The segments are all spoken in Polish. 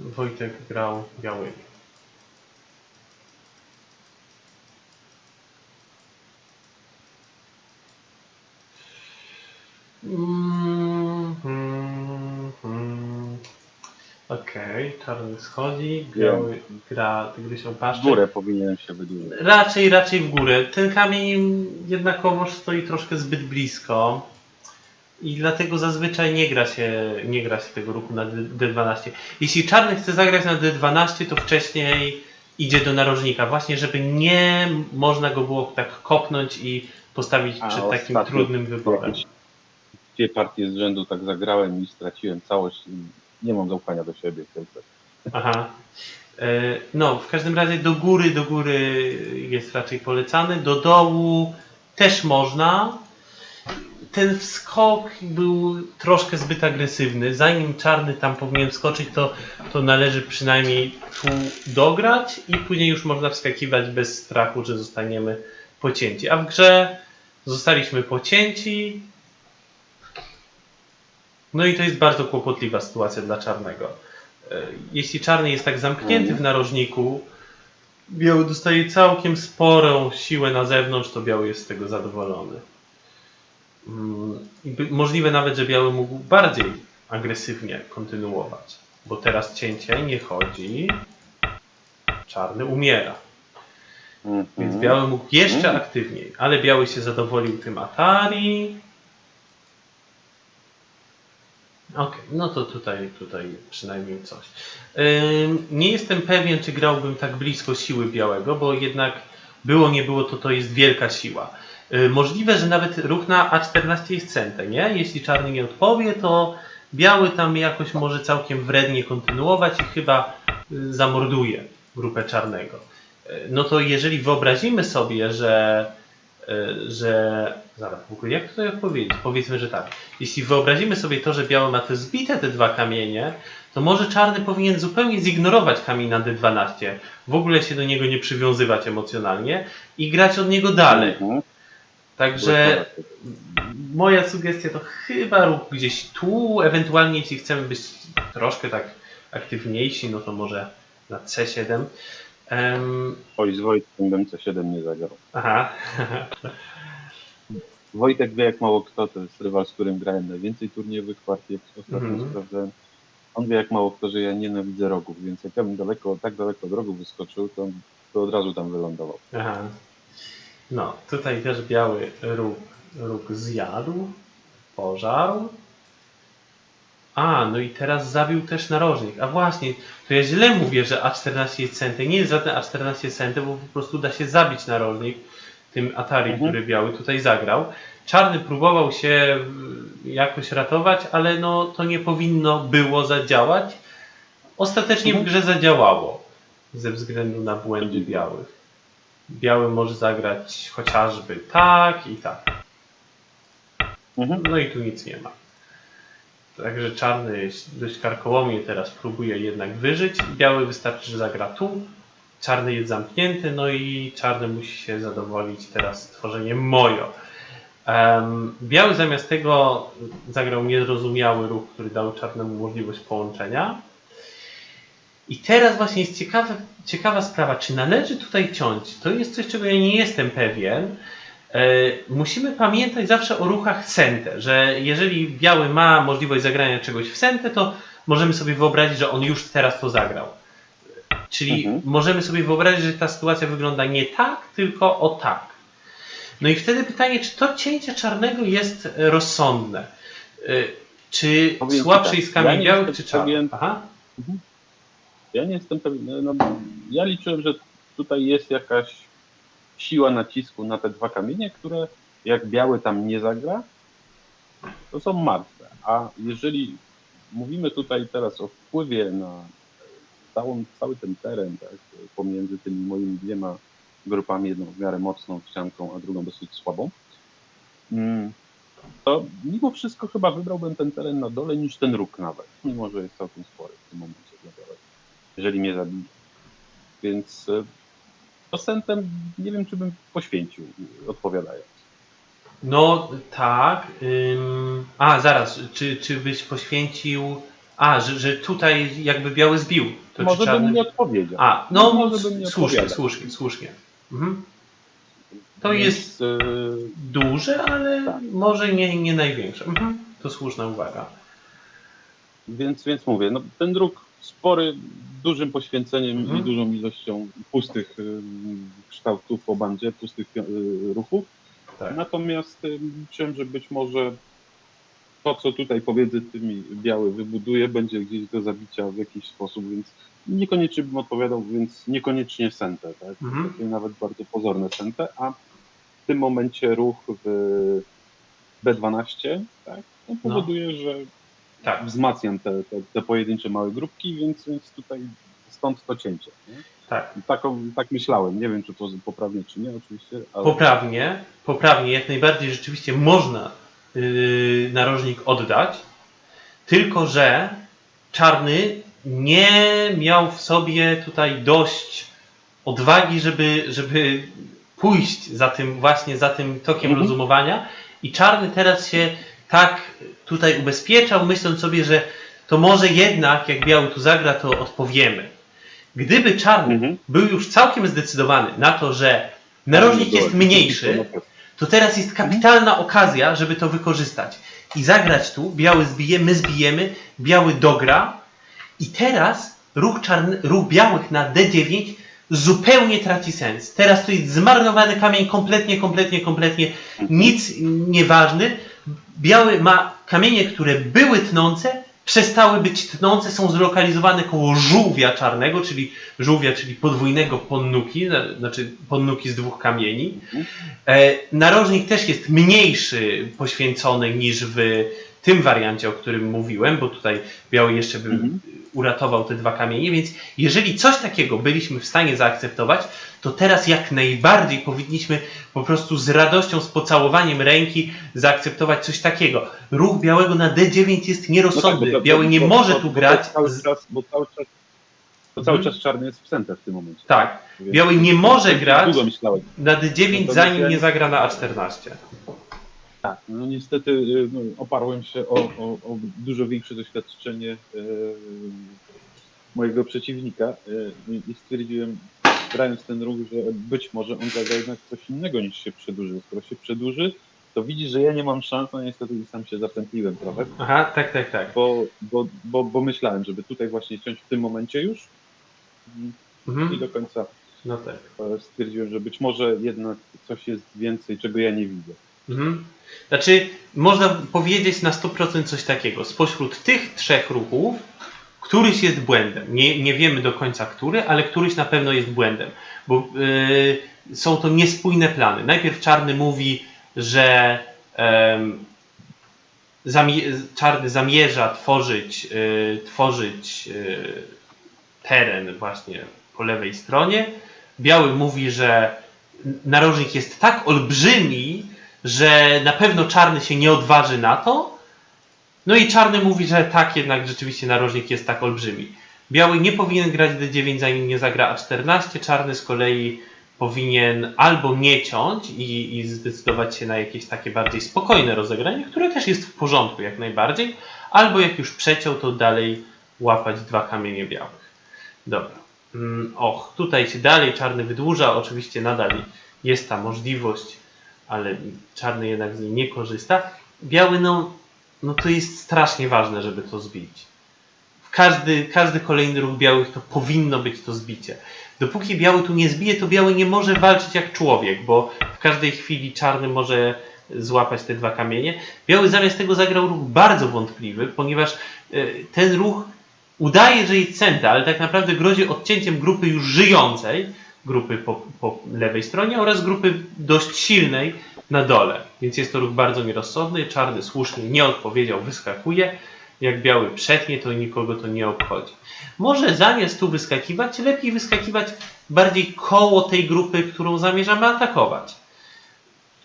Wojtek grał białymi. Mm, mm, mm. Okej, czarny schodzi, biały gra tygrysą W górę powinienem się wydłużyć. Raczej, raczej w górę. Ten kamień jednakowoż stoi troszkę zbyt blisko. I dlatego zazwyczaj nie gra się, nie gra się tego ruchu na D- D12. Jeśli czarny chce zagrać na D12, to wcześniej idzie do narożnika. Właśnie, żeby nie można go było tak kopnąć i postawić A, przed takim trudnym wyborem. Dwie partie z rzędu tak zagrałem i straciłem całość. i Nie mam zaufania do siebie. tylko. Aha. E, No, w każdym razie do góry, do góry jest raczej polecany. Do dołu też można. Ten wskok był troszkę zbyt agresywny. Zanim czarny tam powinien wskoczyć, to, to należy przynajmniej tu dograć i później już można wskakiwać bez strachu, że zostaniemy pocięci. A w grze zostaliśmy pocięci. No i to jest bardzo kłopotliwa sytuacja dla czarnego. E, Jeśli czarny jest tak zamknięty w narożniku, biały dostaje całkiem sporą siłę na zewnątrz, to biały jest z tego zadowolony. Mm, Możliwe nawet, że biały mógł bardziej agresywnie kontynuować, bo teraz cięcie nie chodzi, czarny umiera. Mhm. Więc biały mógł jeszcze Mhm. aktywniej, ale biały się zadowolił tym Atari. Okej, no to tutaj, tutaj przynajmniej coś. Nie jestem pewien, czy grałbym tak blisko siły białego, bo jednak było, nie było, to to jest wielka siła. Y, możliwe, że nawet ruch na A14 jest centę, nie? Jeśli czarny nie odpowie, to biały tam jakoś może całkiem wrednie kontynuować i chyba y, zamorduje grupę czarnego. Y, No to jeżeli wyobrazimy sobie, że, że zaraz, jak to odpowiedzieć? Powiedzmy, że tak. Jeśli wyobrazimy sobie to, że biały ma te zbite te dwa kamienie, to może czarny powinien zupełnie zignorować kamień na D12, w ogóle się do niego nie przywiązywać emocjonalnie i grać od niego dalej. Mhm. Także moja sugestia to chyba ruch gdzieś tu, ewentualnie jeśli chcemy być troszkę tak aktywniejsi, no to może na C7. Em, Oj, z Wojtkiem bym C7 nie zagrał. aha, Wojtek wie jak mało kto, to jest rywal, z którym grałem najwięcej turniejowych partii, jak ostatnio Mhm. sprawdzałem. On wie jak mało kto, że ja nienawidzę rogów, więc jak ja bym daleko, tak daleko od rogu wyskoczył, to, to od razu tam wylądował. aha. No, tutaj też biały róg, róg zjadł, pożarł. A, no i teraz zabił też narożnik. A właśnie, to ja źle mówię, że A14 jest centy. Nie jest żadne A14 centy, bo po prostu da się zabić narożnik tym Atari, Mhm. który biały tutaj zagrał. Czarny próbował się y, jakoś ratować, ale no to nie powinno było zadziałać. Ostatecznie w Mhm. grze zadziałało ze względu na błędy białych. Biały może zagrać chociażby tak i tak. Mhm. No i tu nic nie ma. Także czarny dość karkołomnie teraz próbuje jednak wyżyć. Biały wystarczy, że zagra tu. Czarny jest zamknięty, no i czarny musi się zadowolić teraz tworzeniem mojo. Biały zamiast tego zagrał niezrozumiały ruch, który dał czarnemu możliwość połączenia. I teraz właśnie jest ciekawa, ciekawa sprawa, czy należy tutaj ciąć. To jest coś, czego ja nie jestem pewien. E, musimy pamiętać zawsze o ruchach sente, że jeżeli biały ma możliwość zagrania czegoś w sente, to możemy sobie wyobrazić, że on już teraz to zagrał. Czyli Mhm. możemy sobie wyobrazić, że ta sytuacja wygląda nie tak, tylko o tak. No i wtedy pytanie, czy to cięcie czarnego jest rozsądne? E, Czy Powiem słabszy tak, jest kamień ja białych, czy czarny? pewien- Aha. Ja nie jestem pewien, no, ja liczyłem, że tutaj jest jakaś siła nacisku na te dwa kamienie, które jak biały tam nie zagra, to są martwe. A jeżeli mówimy tutaj teraz o wpływie na całą, cały ten teren, tak, pomiędzy tymi moimi dwiema grupami, jedną w miarę mocną ścianką, a drugą dosyć słabą, mm, to mimo wszystko chyba wybrałbym ten teren na dole niż ten róg nawet, mimo że jest całkiem spory w tym momencie dla białego jeżeli mnie zabije. Więc e, to sentem nie wiem, czy bym poświęcił, odpowiadając. No tak. Ym... A, zaraz, czy, czy byś poświęcił A, że, że tutaj jakby biały zbił. To Może czarny... bym nie odpowiedział. A, no, Może bym nie słusznie, słusznie, słusznie. Mhm. To Więc, jest e, duże, ale Tak. może nie, nie największe. Mhm. To słuszna uwaga. Więc, więc mówię, no, ten druk spory, dużym poświęceniem Mhm. i dużą ilością pustych y, kształtów po bandzie, pustych y, ruchów. Tak. Natomiast y, liczyłem, że być może to, co tutaj pomiędzy tymi biały wybuduje, będzie gdzieś do zabicia w jakiś sposób, więc niekoniecznie bym odpowiadał, więc niekoniecznie sentę, tak? Mhm. Takie nawet bardzo pozorne sentę, a w tym momencie ruch w B12 tak, no, powoduje, że Tak, wzmacniam te, te, te pojedyncze małe grupki, więc, więc tutaj stąd to cięcie. Nie? tak. I Taką, tak myślałem. Nie wiem, czy to poprawnie, czy nie, oczywiście. Ale... Poprawnie, poprawnie, jak najbardziej rzeczywiście można yy, narożnik oddać, tylko że czarny nie miał w sobie tutaj dość odwagi, żeby, żeby pójść za tym właśnie za tym tokiem Mhm. rozumowania i czarny teraz się tak tutaj ubezpieczał, myśląc sobie, że to może jednak jak biały tu zagra, to odpowiemy. Gdyby czarny Mhm. był już całkiem zdecydowany na to, że narożnik jest mniejszy, to teraz jest kapitalna okazja, żeby to wykorzystać. I zagrać tu, biały zbije, my zbijemy, biały dogra. I teraz ruch, czarny, ruch białych na D9 zupełnie traci sens. Teraz to jest zmarnowany kamień kompletnie, kompletnie, kompletnie nic nieważny. Biały ma kamienie, które były tnące, przestały być tnące, są zlokalizowane koło żółwia czarnego, czyli żółwia, czyli podwójnego ponnuki, na- znaczy ponnuki z dwóch kamieni. E, narożnik też jest mniejszy poświęcony niż w tym wariancie, o którym mówiłem, bo tutaj biały jeszcze by Mhm. Uratował te dwa kamienie, więc jeżeli coś takiego byliśmy w stanie zaakceptować, to teraz jak najbardziej powinniśmy po prostu z radością, z pocałowaniem ręki zaakceptować coś takiego. Ruch białego na D9 jest nierozsądny. No tak, Biały nie może tu grać. Cały czas, bo cały czas, bo cały Mhm. czas czarny jest w centę w tym momencie. Tak. Biały nie może grać na D9, Natomiast zanim nie zagra na A14. Tak, no niestety y, no, oparłem się o, o, o dużo większe doświadczenie y, mojego przeciwnika y, i- i stwierdziłem, grając ten ruch, że być może on zagra jednak coś innego niż się przedłuży. Skoro się przedłuży, to widzi, że ja nie mam szans, no niestety sam się zapętliłem trochę, Aha, tak, tak, tak. bo, bo, bo, bo myślałem, żeby tutaj właśnie ciąć w tym momencie już i Mhm. do końca No tak. stwierdziłem, że być może jednak coś jest więcej, czego ja nie widzę. Mhm. Znaczy, można powiedzieć na 100% coś takiego. Spośród tych trzech ruchów, któryś jest błędem. Nie, nie wiemy do końca który, ale któryś na pewno jest błędem, bo yy, są to niespójne plany. Najpierw czarny mówi, że em, zamie czarny zamierza tworzyć, yy, tworzyć yy, teren właśnie po lewej stronie. Biały mówi, że narożnik jest tak olbrzymi, że na pewno czarny się nie odważy na to. No i czarny mówi, że tak, jednak rzeczywiście narożnik jest tak olbrzymi. Biały nie powinien grać D9 zanim nie zagra A14, czarny z kolei powinien albo nie ciąć i, i zdecydować się na jakieś takie bardziej spokojne rozegranie, które też jest w porządku jak najbardziej, albo jak już przeciął, to dalej łapać dwa kamienie białych. Dobra. Mm, Och, tutaj się dalej czarny wydłuża, oczywiście nadal jest ta możliwość, ale czarny jednak z niej nie korzysta. Biały, no, no to jest strasznie ważne, żeby to zbić. W każdy, każdy kolejny ruch białych to powinno być to zbicie. Dopóki biały tu nie zbije, to biały nie może walczyć jak człowiek, bo w każdej chwili czarny może złapać te dwa kamienie. Biały zamiast tego zagrał ruch bardzo wątpliwy, ponieważ e, ten ruch udaje, że jest centa, ale tak naprawdę grozi odcięciem grupy już żyjącej, grupy po, po lewej stronie oraz grupy dość silnej na dole. Więc jest to ruch bardzo nierozsądny. Czarny słusznie nie odpowiedział, wyskakuje. Jak biały przetnie, to nikogo to nie obchodzi. Może zamiast tu wyskakiwać, lepiej wyskakiwać bardziej koło tej grupy, którą zamierzamy atakować.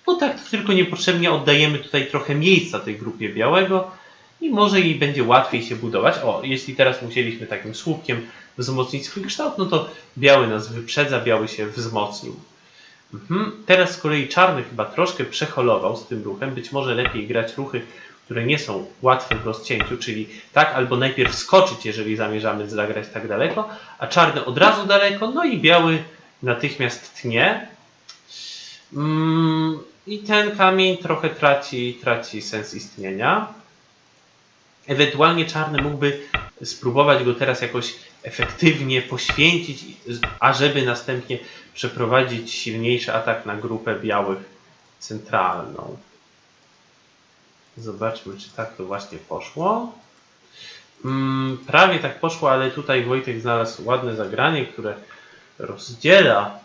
Bo tak tylko niepotrzebnie oddajemy tutaj trochę miejsca tej grupie białego i może jej będzie łatwiej się budować. O, jeśli teraz musieliśmy takim słupkiem wzmocnić swój kształt, no to biały nas wyprzedza, biały się wzmocnił. Mhm. Teraz z kolei czarny chyba troszkę przeholował z tym ruchem. Być może lepiej grać ruchy, które nie są łatwe w rozcięciu, czyli tak albo najpierw skoczyć, jeżeli zamierzamy zagrać tak daleko, a czarny od razu daleko, no i biały natychmiast tnie. Mm, I ten kamień trochę traci, traci sens istnienia. Ewentualnie czarny mógłby spróbować go teraz jakoś efektywnie poświęcić, ażeby następnie przeprowadzić silniejszy atak na grupę białych centralną. Zobaczmy, czy tak to właśnie poszło. Mm, prawie tak poszło, ale tutaj Wojtek znalazł ładne zagranie, które rozdziela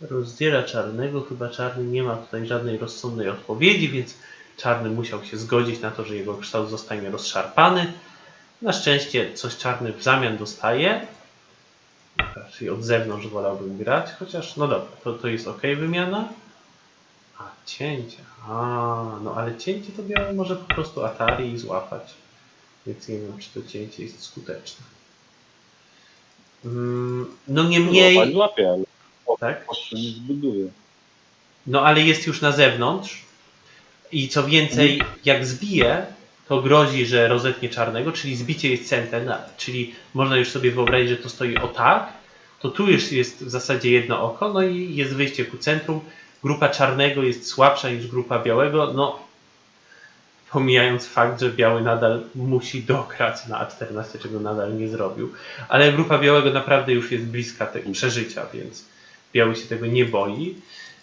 rozdziela czarnego. Chyba czarny nie ma tutaj żadnej rozsądnej odpowiedzi, więc czarny musiał się zgodzić na to, że jego kształt zostanie rozszarpany. Na szczęście coś czarny w zamian dostaje. Raczej od zewnątrz wolałbym grać, chociaż no dobra, to, to jest ok wymiana. A cięcie. A, no ale cięcie to białe może po prostu Atari i złapać. Więc nie wiem, czy to cięcie jest skuteczne. Mm, No Złapać niemniej. złapie, ale Tak? nie zbuduje. No ale jest już na zewnątrz i co więcej, jak zbije, to grozi, że rozetnie czarnego, czyli zbicie jest centem, czyli można już sobie wyobrazić, że to stoi o tak, to tu już jest w zasadzie jedno oko, no i jest wyjście ku centrum. Grupa czarnego jest słabsza niż grupa białego, no pomijając fakt, że biały nadal musi dograć na A14, czego nadal nie zrobił, ale grupa białego naprawdę już jest bliska tego przeżycia, więc biały się tego nie boi.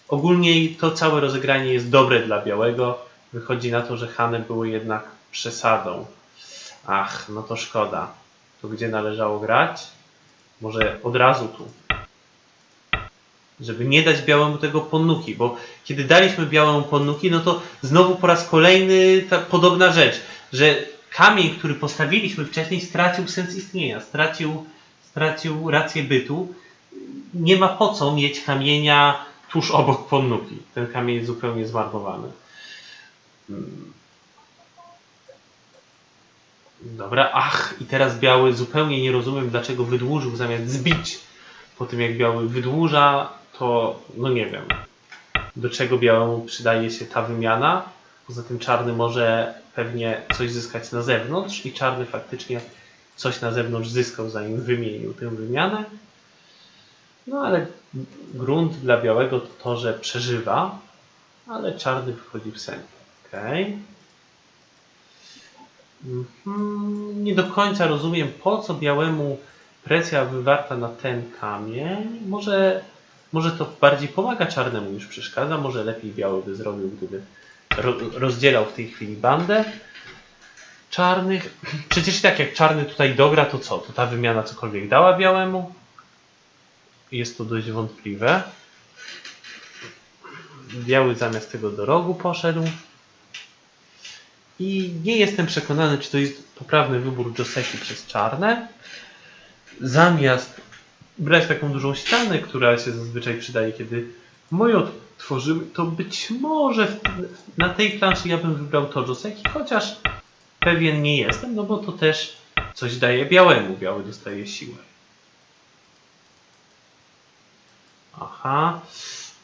Ogólnie to całe rozegranie jest dobre dla białego. Wychodzi na to, że Hany były jednak przesadą. Ach, no to szkoda. Tu gdzie należało grać? Może od razu tu. Żeby nie dać białemu tego ponnuki, bo kiedy daliśmy białemu ponnuki, no to znowu po raz kolejny ta podobna rzecz, że kamień, który postawiliśmy wcześniej, stracił sens istnienia, stracił, stracił rację bytu. Nie ma po co mieć kamienia tuż obok ponnuki. Ten kamień jest zupełnie zmarnowany. Hmm. Dobra, ach, i teraz biały zupełnie nie rozumiem, dlaczego wydłużył zamiast zbić. Po tym jak biały wydłuża, to no nie wiem, do czego białemu przydaje się ta wymiana. Poza tym czarny może pewnie coś zyskać na zewnątrz i czarny faktycznie coś na zewnątrz zyskał, zanim wymienił tę wymianę. No ale grunt dla białego to to, że przeżywa, ale czarny wychodzi w sen. Okej. Mhm, Nie do końca rozumiem, po co białemu presja wywarta na ten kamień. Może, może to bardziej pomaga czarnemu niż przeszkadza. Może lepiej biały by zrobił, gdyby ro, rozdzielał w tej chwili bandę czarnych. Przecież tak jak czarny tutaj dogra, to co? To ta wymiana cokolwiek dała białemu? Jest to dość wątpliwe. Biały zamiast tego do rogu poszedł. I nie jestem przekonany, czy to jest poprawny wybór Joseki przez czarne. Zamiast brać taką dużą ścianę, która się zazwyczaj przydaje, kiedy moje tworzymy, to być może w, na tej planszy ja bym wybrał to Joseki, chociaż pewien nie jestem, no bo to też coś daje białemu. Biały dostaje siłę. Aha.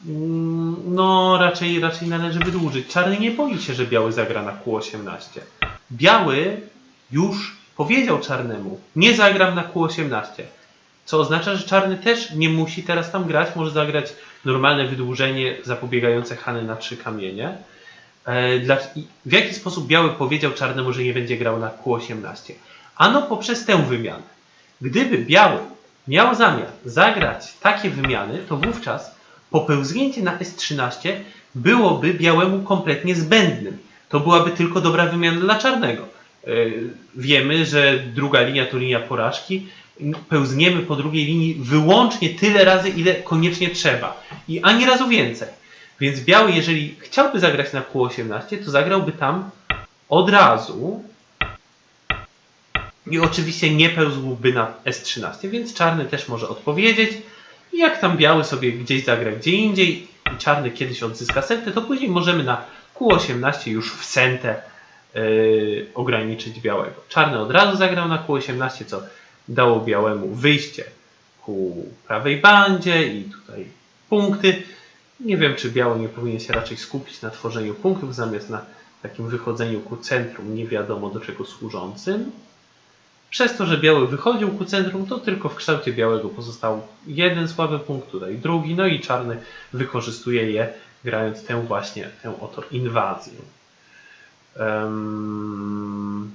Mm, No, raczej, raczej należy wydłużyć. Czarny nie boi się, że biały zagra na Q18. Biały już powiedział czarnemu, nie zagram na Q18. Co oznacza, że czarny też nie musi teraz tam grać, może zagrać normalne wydłużenie zapobiegające Hany na trzy kamienie. E, w jaki sposób biały powiedział czarnemu, że nie będzie grał na Q18? Ano poprzez tę wymianę. Gdyby biały miał zamiar zagrać takie wymiany, to wówczas popełznięcie na S13 byłoby białemu kompletnie zbędnym. To byłaby tylko dobra wymiana dla czarnego. Yy, Wiemy, że druga linia to linia porażki. Pełzniemy po drugiej linii wyłącznie tyle razy, ile koniecznie trzeba. I ani razu więcej. Więc biały, jeżeli chciałby zagrać na Q18, to zagrałby tam od razu, i oczywiście nie pełzłby na S13, więc czarny też może odpowiedzieć. I jak tam biały sobie gdzieś zagra gdzie indziej i czarny kiedyś odzyska sentę, to później możemy na Q18 już w sentę yy, ograniczyć białego. Czarny od razu zagrał na Q18, co dało białemu wyjście ku prawej bandzie i tutaj punkty. Nie wiem, czy biały nie powinien się raczej skupić na tworzeniu punktów zamiast na takim wychodzeniu ku centrum nie wiadomo do czego służącym. Przez to, że biały wychodził ku centrum, to tylko w kształcie białego pozostał jeden słaby punkt, tutaj drugi, no i czarny wykorzystuje je, grając tę właśnie, tę oto inwazję. Em,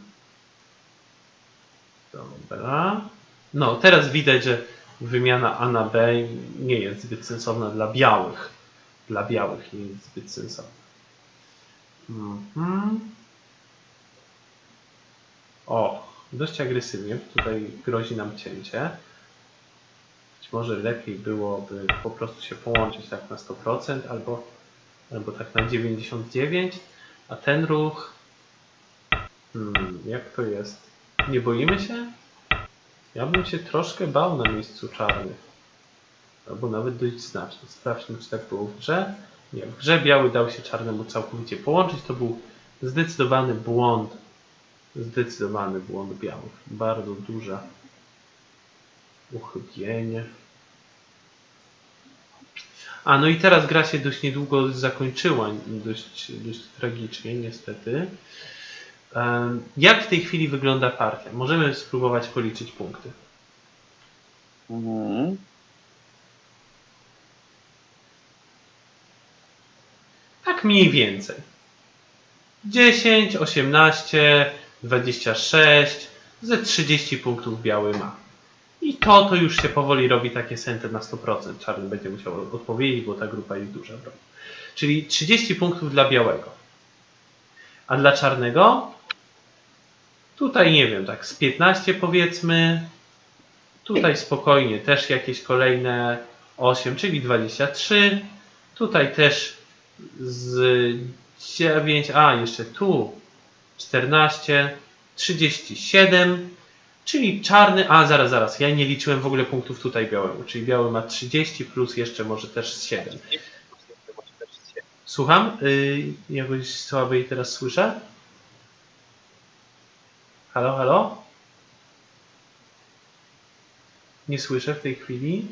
Dobra. No, teraz widać, że wymiana A na B nie jest zbyt sensowna dla białych. Dla białych nie jest zbyt sensowna. Mhm. O, dość agresywnie. Tutaj grozi nam cięcie. Być może lepiej byłoby po prostu się połączyć tak na 100% albo, albo tak na 99%. A ten ruch, hmm, jak to jest? Nie boimy się? Ja bym się troszkę bał na miejscu czarnych. Albo nawet dość znacznie. Sprawdźmy, czy tak było w grze. Nie, w grze biały dał się czarnemu całkowicie połączyć. To był zdecydowany błąd. Zdecydowany błąd białych. Bardzo duże uchybienie. A no i teraz gra się dość niedługo zakończyła, dość, dość tragicznie niestety. Jak w tej chwili wygląda partia? Możemy spróbować policzyć punkty. Mhm. Tak mniej więcej. 10, 18, 26, ze 30 punktów biały ma. I to, to już się powoli robi takie sente na 100%. Czarny będzie musiał odpowiedzieć, bo ta grupa jest duża. Czyli 30 punktów dla białego. A dla czarnego? Tutaj nie wiem, tak z 15 powiedzmy. Tutaj spokojnie też jakieś kolejne 8, czyli 23. Tutaj też z 9, a jeszcze tu 14, 37, czyli czarny, a zaraz, zaraz, ja nie liczyłem w ogóle punktów tutaj białemu, czyli biały ma 30 plus jeszcze może też z 7. Słucham? Yy, jakoś słabiej teraz słyszę? Halo, halo? Nie słyszę w tej chwili.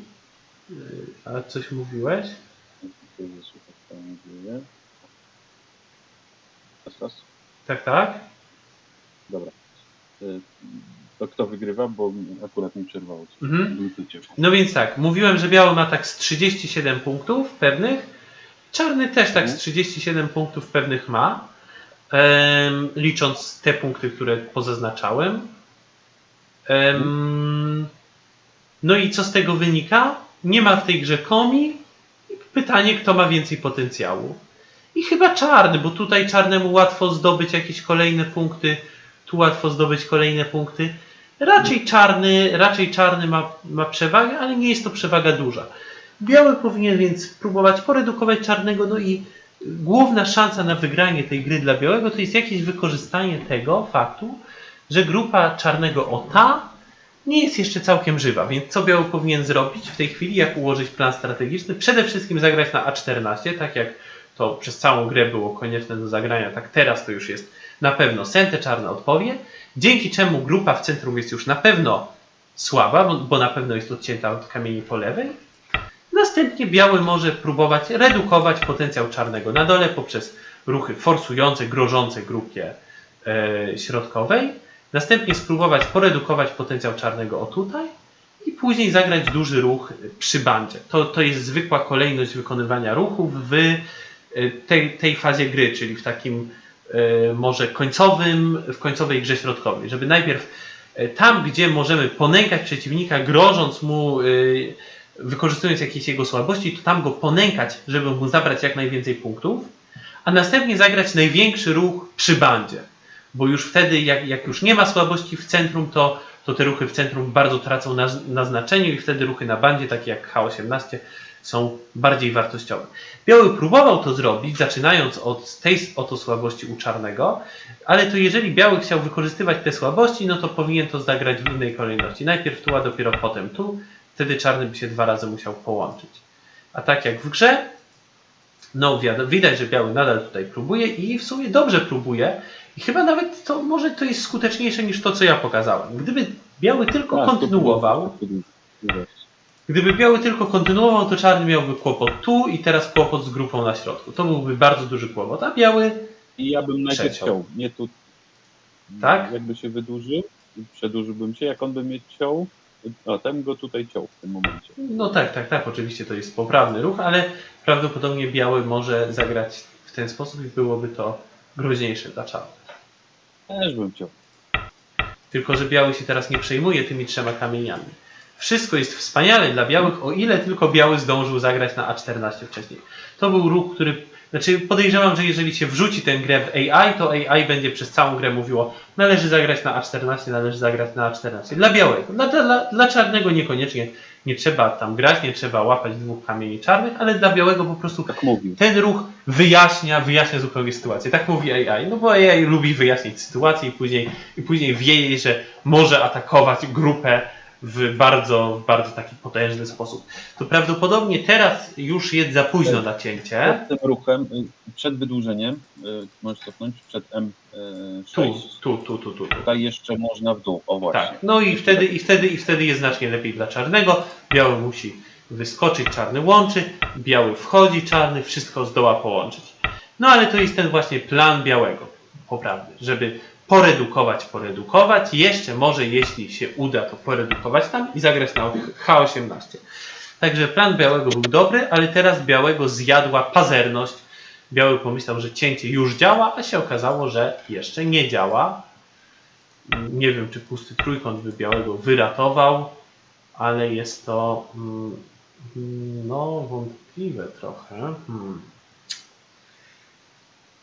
Yy, a coś mówiłeś? Jest słychać, co tam dzieje? Tak, tak. Dobra. Y, To kto wygrywa, bo akurat mi przerwało. Mhm. No więc tak, mówiłem, że biały ma tak z 37 punktów pewnych, czarny też tak z 37 punktów pewnych ma, licząc te punkty, które pozaznaczałem. Em, no i co z tego wynika? Nie ma w tej grze komi. Pytanie, kto ma więcej potencjału. I chyba czarny, bo tutaj czarnemu łatwo zdobyć jakieś kolejne punkty, tu łatwo zdobyć kolejne punkty. Raczej czarny, raczej czarny ma, ma przewagę, ale nie jest to przewaga duża. Biały powinien więc próbować poredukować czarnego, no i główna szansa na wygranie tej gry dla białego to jest jakieś wykorzystanie tego faktu, że grupa czarnego o ta nie jest jeszcze całkiem żywa, więc co biały powinien zrobić w tej chwili, jak ułożyć plan strategiczny? Przede wszystkim zagrać na A14, tak jak to przez całą grę było konieczne do zagrania, tak teraz to już jest na pewno Sente czarna odpowie, dzięki czemu grupa w centrum jest już na pewno słaba, bo, na pewno jest odcięta od kamieni po lewej. Następnie biały może próbować redukować potencjał czarnego na dole poprzez ruchy forsujące, grożące grupie e, środkowej. Następnie spróbować poredukować potencjał czarnego o tutaj i później zagrać duży ruch przy bandzie. To, to jest zwykła kolejność wykonywania ruchów w tej, tej fazie gry, czyli w takim e, może końcowym, w końcowej grze środkowej, żeby najpierw e, tam, gdzie możemy ponękać przeciwnika, grożąc mu, wykorzystując jakieś jego słabości, to tam go ponękać, żeby mu zabrać jak najwięcej punktów, a następnie zagrać największy ruch przy bandzie, bo już wtedy, jak, jak już nie ma słabości w centrum, to, to te ruchy w centrum bardzo tracą na, na znaczeniu i wtedy ruchy na bandzie, takie jak H18, są bardziej wartościowe. Biały próbował to zrobić, zaczynając od tej oto słabości u czarnego, ale to jeżeli biały chciał wykorzystywać te słabości, no to powinien to zagrać w innej kolejności. Najpierw tu, a dopiero potem tu. Wtedy czarny by się dwa razy musiał połączyć. A tak jak w grze, no widać, że biały nadal tutaj próbuje i w sumie dobrze próbuje. I chyba nawet to może to jest skuteczniejsze niż to, co ja pokazałem. Gdyby biały tylko Tak, kontynuował, Gdyby biały tylko kontynuował, to czarny miałby kłopot tu i teraz kłopot z grupą na środku. To byłby bardzo duży kłopot, a biały I ja bym najpierw Przeciął. ciął, nie tu. Tak? Jakby się wydłużył, przedłużyłbym się, jak on by mnie ciął, a ten go tutaj ciął w tym momencie. No tak, tak, tak, oczywiście to jest poprawny ruch, ale prawdopodobnie biały może zagrać w ten sposób i byłoby to groźniejsze dla czarnych. Też bym ciął. Tylko, że biały się teraz nie przejmuje tymi trzema kamieniami. Wszystko jest wspaniale dla białych, o ile tylko biały zdążył zagrać na A14 wcześniej. To był ruch, który. Znaczy, podejrzewam, że jeżeli się wrzuci tę grę w AI, to AI będzie przez całą grę mówiło: należy zagrać na A14, należy zagrać na A14. Dla białego. Dla, dla, dla czarnego niekoniecznie nie trzeba tam grać, nie trzeba łapać dwóch kamieni czarnych, ale dla białego po prostu Tak ten ruch wyjaśnia, wyjaśnia zupełnie sytuację. Tak mówi AI. No bo AI lubi wyjaśnić sytuację i później, i później wie jej, że może atakować grupę w bardzo, bardzo taki potężny sposób. To prawdopodobnie teraz już jest za późno na cięcie. Przed tym ruchem, y, przed wydłużeniem, y, możesz cofnąć, przed M6, Tu, tu, tu, tu, tu. tu. tutaj jeszcze można w dół, o właśnie. Tak. No i wtedy, i, wtedy, i wtedy jest znacznie lepiej dla czarnego. Biały musi wyskoczyć, czarny łączy, biały wchodzi, czarny wszystko zdoła połączyć. No ale to jest ten właśnie plan białego, poprawny, żeby poredukować, poredukować. Jeszcze może, jeśli się uda, to poredukować tam i zagrać na H18. Także plan białego był dobry, ale teraz białego zjadła pazerność. Biały pomyślał, że cięcie już działa, a się okazało, że jeszcze nie działa. Nie wiem, czy pusty trójkąt by białego wyratował, ale jest to mm, no wątpliwe trochę. Hmm.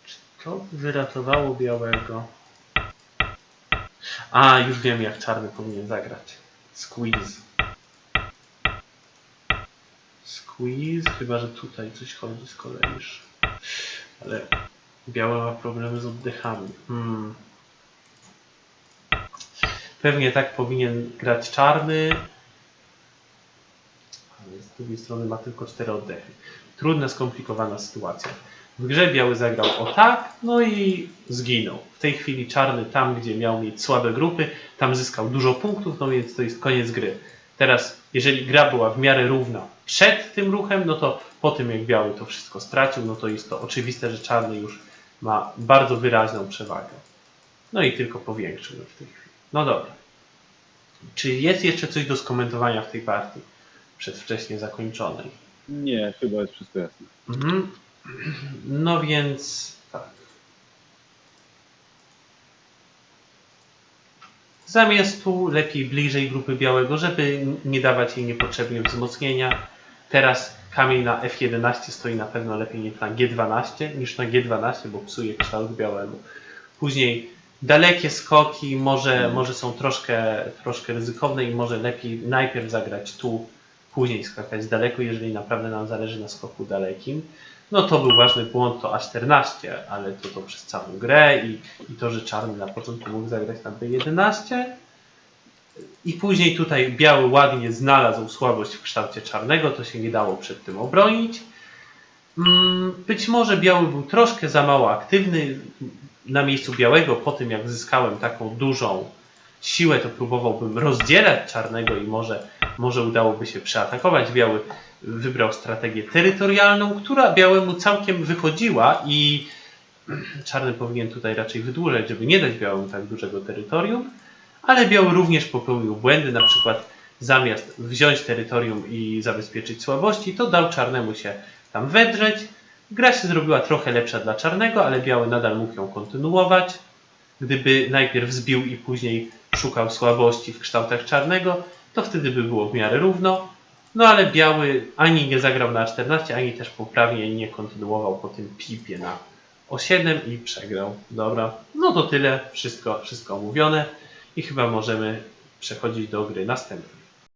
Czy to wyratowało białego? A, już wiem jak czarny powinien zagrać. Squeeze. Squeeze, chyba że tutaj coś chodzi z kolei już. Ale biały ma problemy z oddechami. Hmm. Pewnie tak powinien grać czarny. Ale z drugiej strony ma tylko cztery oddechy. Trudna, skomplikowana sytuacja. W grze biały zagrał o tak, no i zginął. W tej chwili czarny tam, gdzie miał mieć słabe grupy, tam zyskał dużo punktów, no więc to jest koniec gry. Teraz, jeżeli gra była w miarę równa przed tym ruchem, no to po tym jak biały to wszystko stracił, no to jest to oczywiste, że czarny już ma bardzo wyraźną przewagę. No i tylko powiększył w tej chwili. No dobra. Czy jest jeszcze coś do skomentowania w tej partii przedwcześnie zakończonej? Nie, chyba jest wszystko jasne. Mhm. No więc tak. Zamiast tu lepiej bliżej grupy białego, żeby nie dawać jej niepotrzebnie wzmocnienia. Teraz kamień na F11 stoi na pewno lepiej niż na G12, niż na G12, bo psuje kształt białemu. Później dalekie skoki może, może są troszkę, troszkę ryzykowne i może lepiej najpierw zagrać tu, później skakać daleko, jeżeli naprawdę nam zależy na skoku dalekim. No to był ważny błąd, to A14, ale to, to przez całą grę i, i to, że czarny na początku mógł zagrać na B11. I później tutaj biały ładnie znalazł słabość w kształcie czarnego, to się nie dało przed tym obronić. Mm, Być może biały był troszkę za mało aktywny. Na miejscu białego, po tym jak zyskałem taką dużą siłę, to próbowałbym rozdzielać czarnego i może, może udałoby się przeatakować. Biały wybrał strategię terytorialną, która białemu całkiem wychodziła i czarny powinien tutaj raczej wydłużać, żeby nie dać białemu tak dużego terytorium, ale biały również popełnił błędy, na przykład zamiast wziąć terytorium i zabezpieczyć słabości, to dał czarnemu się tam wedrzeć. Gra się zrobiła trochę lepsza dla czarnego, ale biały nadal mógł ją kontynuować. Gdyby najpierw zbił i później szukał słabości w kształtach czarnego, to wtedy by było w miarę równo. No ale biały ani nie zagrał na 14, ani też poprawnie nie kontynuował po tym pipie na O7 i przegrał. Dobra, no to tyle, wszystko, wszystko omówione i chyba możemy przechodzić do gry następnej.